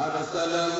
أرسله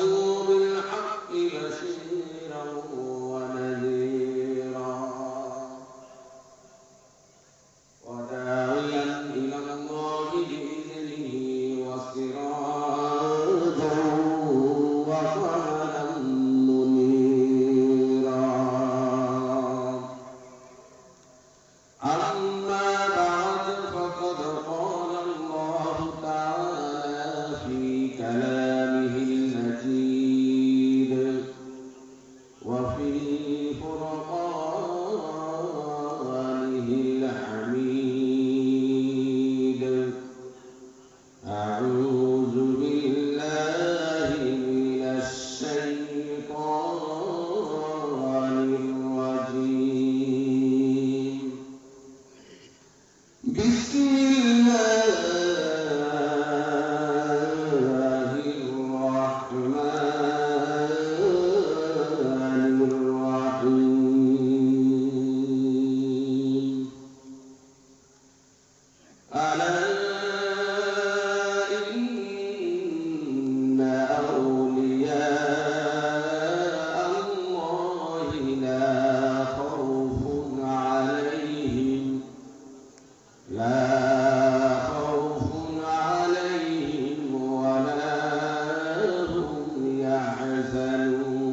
قالوا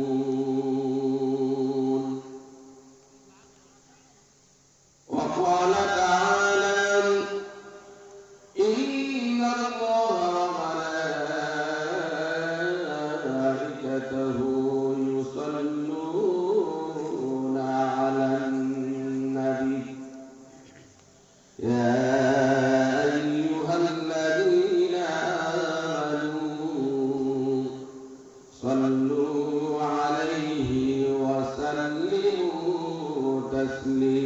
تسليما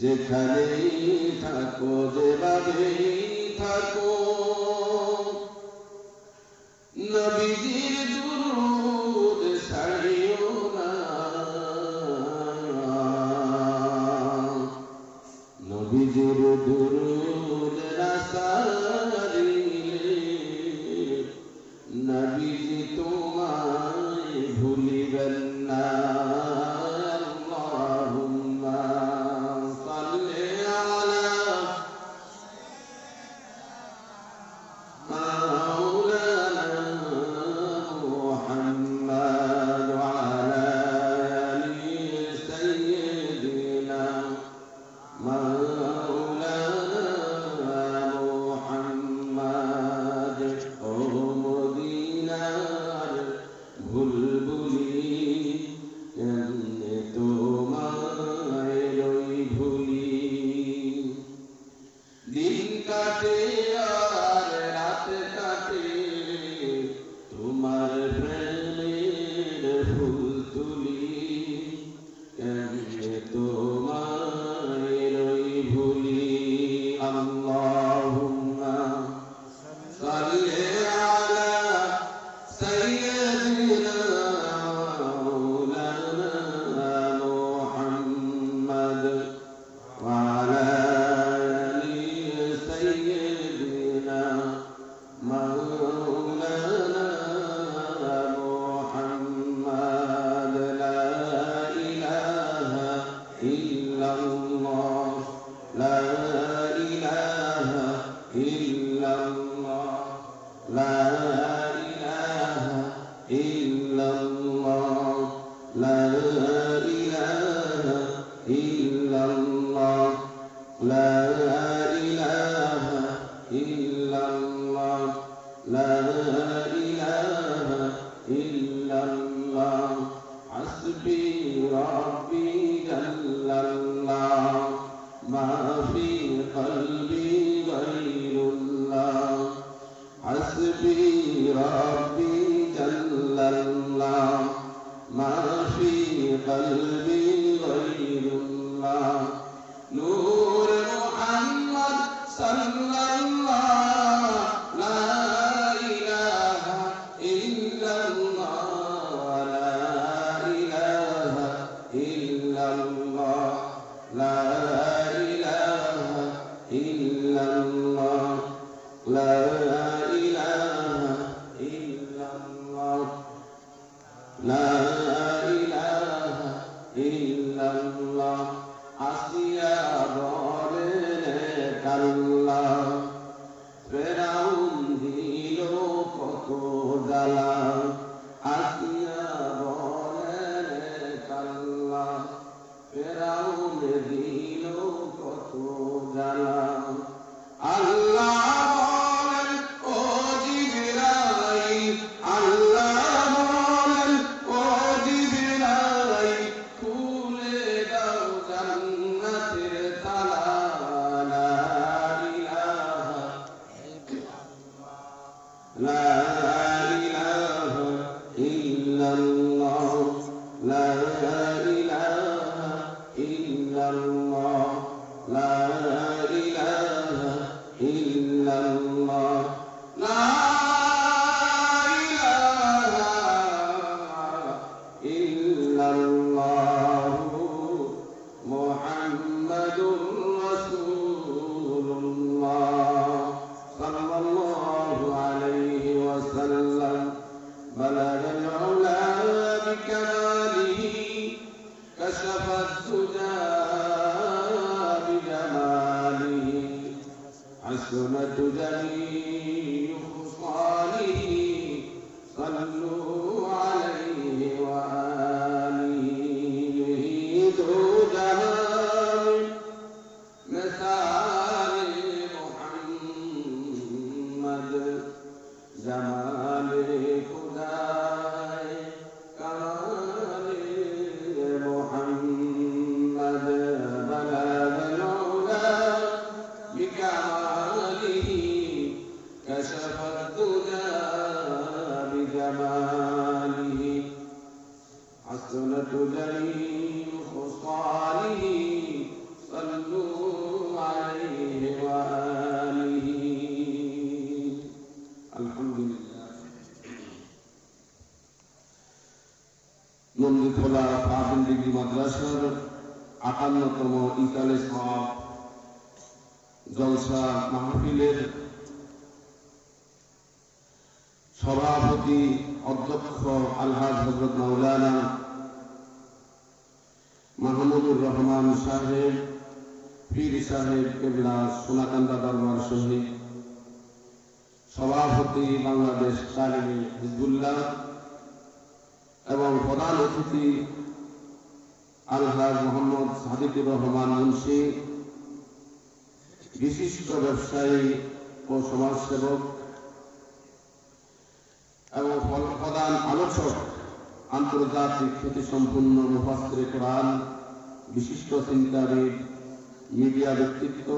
যেখানেই থাকো যেভাবেই থাকো নবীজির 完了 কাল্লা ফেরাউন দিল কত জ্বালা আসিয়া বলেন কাল্লা ফেরাউন দিল কত জ্বালা صلى الله عليه وسلم. بلغ بكماله كشف الدجى بجماله. حسنت zama ইকালে সব জলসা মাহফিলের সভাপতি অধ্যক্ষ আলহাজ হজরত মাওলানা মাহমুদুর রহমান সাহেব, পীর সাহেব কেবলা সোনাকান্দা দরবার শহীদ, সভাপতি বাংলাদেশ তালিমে হিজবুল্লাহ এবং প্রধান অতিথি আলহাজ মোহাম্মদ সাদিকুর রহমান মুন্সি, বিশিষ্ট ব্যবসায়ী ও সমাজসেবক এবং প্রধান আলোচক আন্তর্জাতিক খ্যাতিসম্পন্ন মুফাসির কোরআন, বিশিষ্ট চিন্তাবিদ মিডিয়া ব্যক্তিত্ব,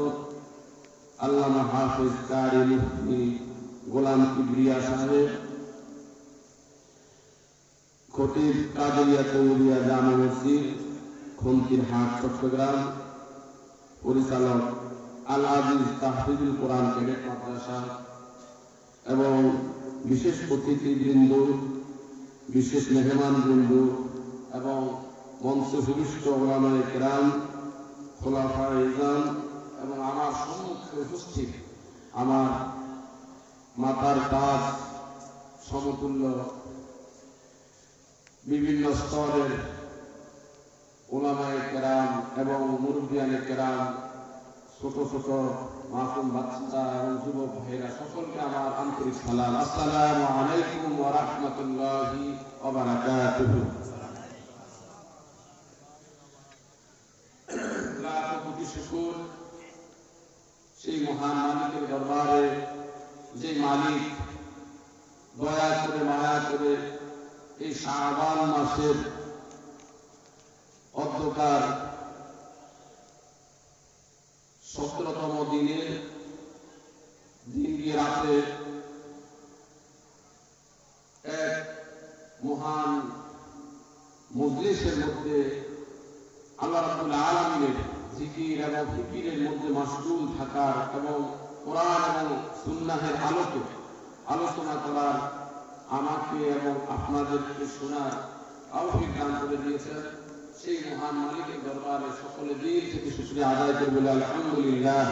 আল্লামা হাফিজ কারি মুফতি গোলাম কিবরিয়া সাহেব, খতিব কাদরিয়া তৌরিয়া জামে মসজিদ খন্তির হাট চট্টগ্রাম, পরিচালক আল আজিজ তাহফিজুল কোরআন ক্যাডেট মাদ্রাসা এবং বিশেষ অতিথিবৃন্দ, বিশেষ মেহমান বৃন্দ এবং মঞ্চ সুবিষ্ট ওলামায় কেরাম খোলাফা ইজাম এবং আমার সম্মুখে উপস্থিত আমার মাতার তাজ সমতুল্য বিভিন্ন স্তরের ওলামায় কেরাম এবং মুরব্বিয়ানে কেরাম, ছোট ছোট মাসুম বাচ্চা এবং যুবক ভাইরা সকলকে আমার আন্তরিক সালাম। আসসালামু আলাইকুম ওয়া রাহমাতুল্লাহি ওয়া বারাকাতুহু। সেই মহান মালিকের দরবারে যে মালিক দয়া করে, মায়া করে এই শাবান মাসের অন্ধকার। সতেরোতম দিনে দিনকে রাতে এক মহান মজলিসের মধ্যে আল্লাহ রাব্বুল আলামিনের জিকির এবং ফিকিরের মধ্যে মাশগুল থাকার এবং কোরআন এবং সুন্নাহের আলোকে আলোচনা করার আমাকে এবং আপনাদেরকে শোনার তৌফিক দান করে দিয়েছেন। সেই মহান মালিকের দরবারে সকলে দিন থেকে শুক্রিয়া আদায় করে বলে আলহামদুলিল্লাহ।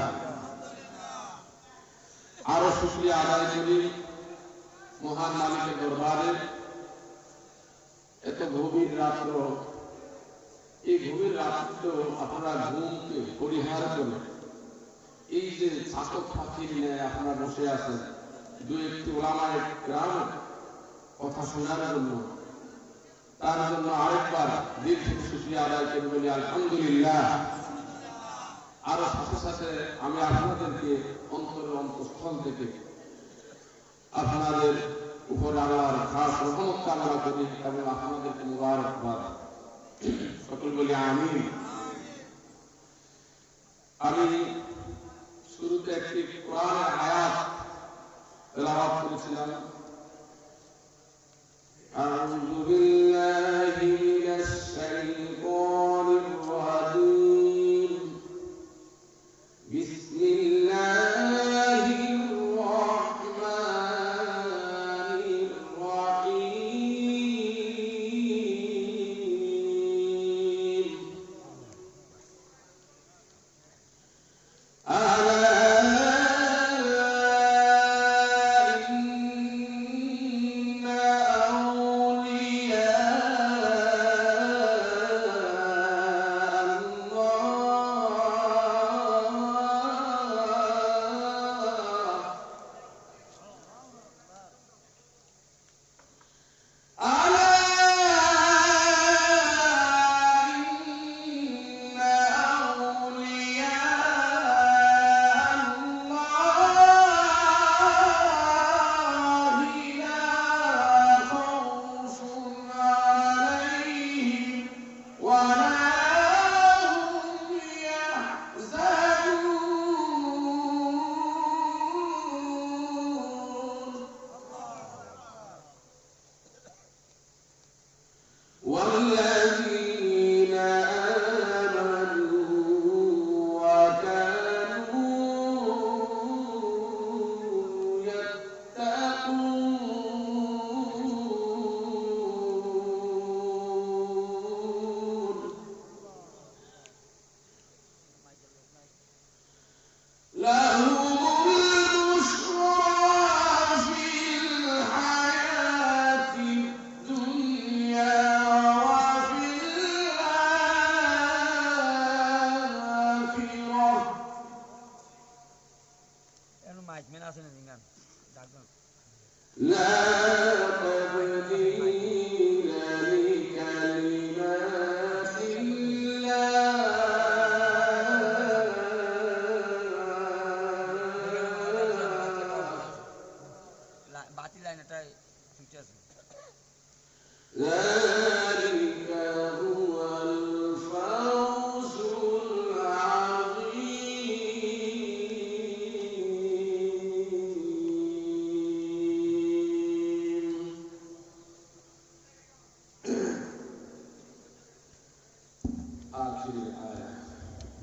আরও শুক্রিয়া আদায় করি মহান মালিকের দরবারে। এত গভীর রাত্র, এই গভীর রাত্রে আপনারা ঘুমকে পরিহার করে, এই যে চাতক পাখির ন্যায় আপনারা বসে আছেন দু একটি ওলামায় গ্রাম কথা শোনার জন্য তার জন্য আরেকবার দিল থেকে শুক্রিয়া আদায় করে বলি আলহামদুলিল্লাহ আরো সাথে সাথে আমি আপনাদেরকে অন্তরের অন্তঃস্থল থেকে আপনাদের উপরে আল্লাহর খাস রহমত কামনা করি এবং আপনাদেরকে মুবারকবাদ সকল বলি আমি আমি শুরুতে একটি কোরআনের আয়াত তেলাওয়াত করেছিলাম أعوذ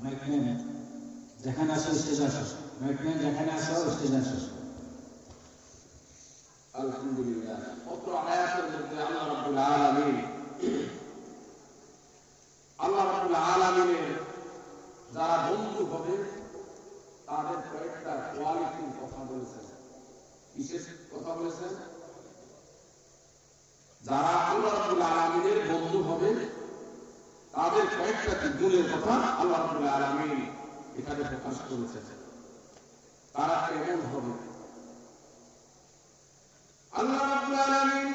মাইকম্যান যেখানে আসো স্টেজে আসো মাইকম্যান যেখানে আসো স্টেজে আসো আলহামদুলিল্লাহ বন্ধু হবে তাদের কয়েকটা গুণের কথা আল্লাহ রাব্বুল আলামিন এখানে প্রকাশ করেছেন তারা কেমন হবে আল্লাহ রাব্বুল আলামিন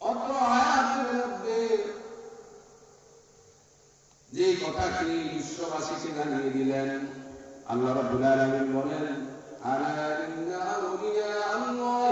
অত্র আয়াতের মধ্যে যে কথাটি বিশ্ববাসীকে জানিয়ে দিলেন আল্লাহ রাব্বুল আলামিন বলেন আলা ইন্না আউলিয়া আল্লাহি লা খাউফুন